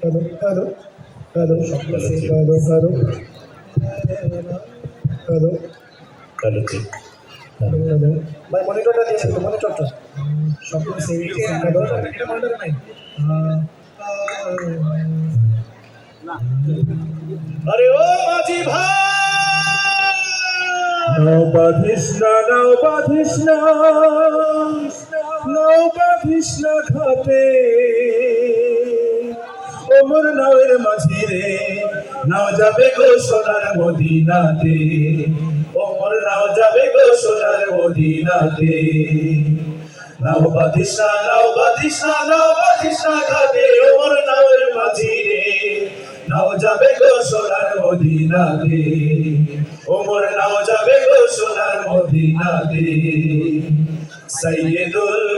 Hello hello hello hello hello hello ঠিক hello ভাই মনিটরটা দিয়েছেন তো মনিটরটা স্বপ্ন সেই হ্যালো মনিটর নাই আরে ও মাঝি ভাই! নাও বাঁধিস না নাও বাঁধিস না নাও বাঁধিস না খাতে ওমর নাওয়ের মাঝি রে। নাও যাবে গো সোনার মদিনাতে। ওমর, নাও যাবে গো সোনার মদিনাতে। নাও না নাও না নাও না খাতে ওমর নাওয়ের মাঝি রে। নাও যাবে গো সোনার মদিনাতে। ওমর, নাও যাবে গো সোনার মদিনাতে। সৈয়দুল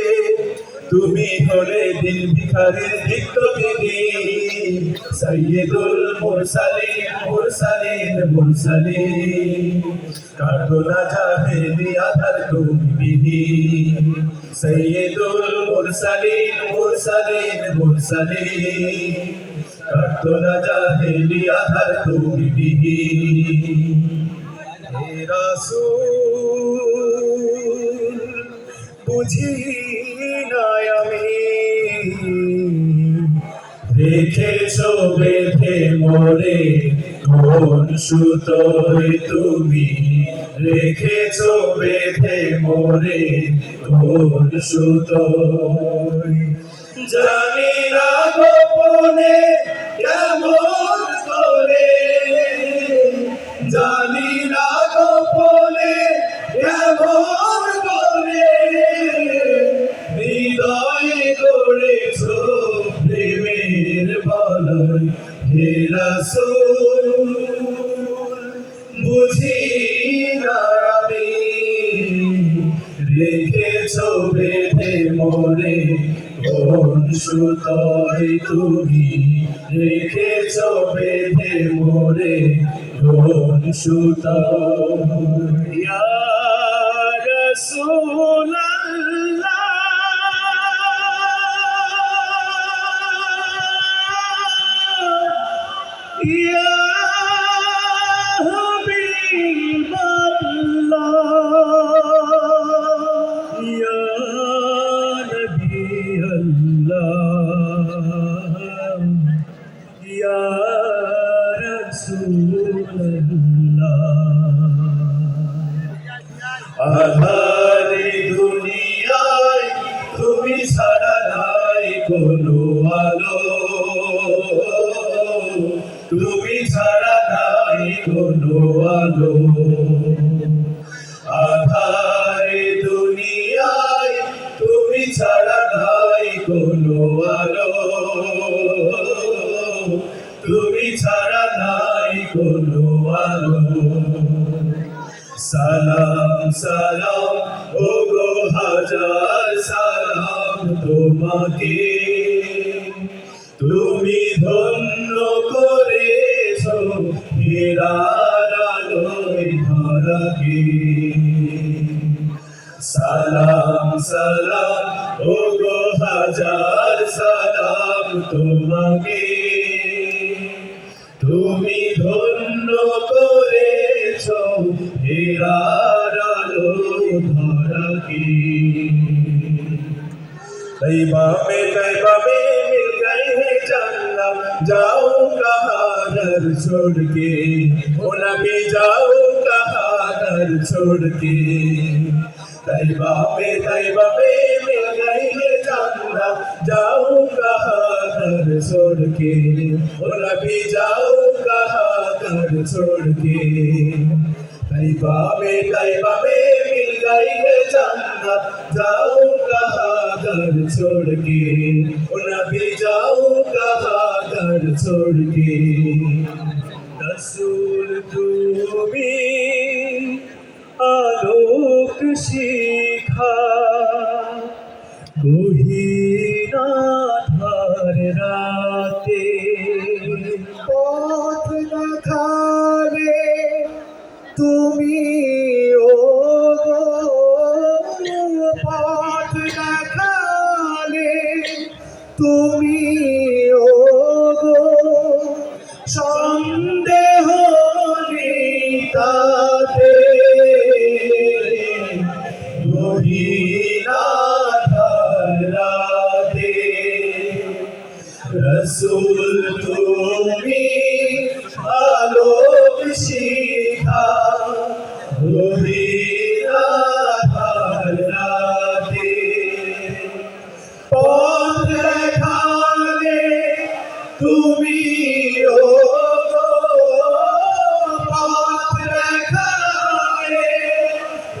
তুমি হলে দিল ভিখারির দিক্ত দিদি সৈয়দুল মুরসালিন মুরসালিন মুরসালিন। কাটনা জাহেলি আধার তুমি বিহি সৈয়দুল মুরসালিন মুরসালিন মুরসালিন। কাটনা জাহেলি আধার তুমি বিহি হে রাসূল, বুঝি মোরে মরে কোন সুতোয় তুমি রেখে বেঁধে মরে কোন সুতোয়। জানি না গোপনে হে রাসূল, বুঝি না আমি? রেখেছ বেঁধে মরে কোন সুতোয় তুমি। রেখেছ বেঁধে মরে কোন সুতোয় আধারে দুনিয়ায় তুমি ছাড়া নাই কোনো আলো। তুমি ছাড়া নাই কোনো আলো। আধারে দুনিয়ায় তুমি ছাড়া নাই কোনো আলো। তুমি ছাড়া নাই কোনো আলো। সালাম সালাম ও গো হাজার সালাম তোমাকে। তুমি ধন্য করেছ হেরার আলোয় ধরাকে। সালাম সালাম ও গো হাজার সালাম তোমাকে। তুমি ধন্য করেছ तैबा में तैबा में मिल गए हैं जन्ना जाऊँ कहाँ घर छोड़ के। ओ नबी जाऊँ कहाँ घर छोड़ के। तैबा में तैबा में मिल गए हैं जन्ना जाऊँ कहाँ घर छोड़ के। ओ नबी जाऊँ कहाँ घर छोड़ के। নিবাবে গাইবাবে মিল গাইবে জান্নাত। যাও কাহা দর ছোড় কে ও নবী যাও কাহা দর ছোড় কে রসূল তুমি আলোক সি ও সন্দেহ তাতে রসুল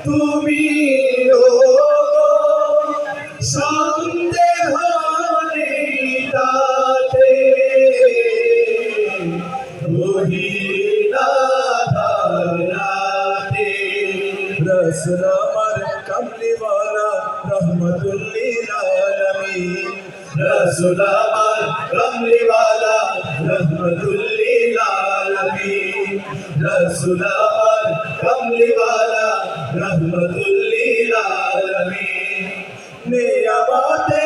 তুমি সন্দেহ তাতে রসুল আমার কামলিওয়ালা রহমতুল্লিল আলামিন রসুল আমার কামলিওয়ালা রহমতুল্লিল আলামিন রসুল আমার কামলিওয়ালা নিয়ামতে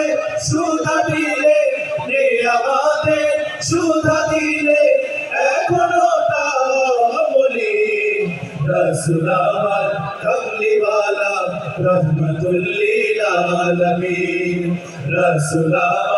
সুধা দিলে নিয়ামতে সুধা দিলে এখনও তা বলি রসুল আমার কমলিওয়ালা রহমতুল্লিল আলামিন রসুল আমার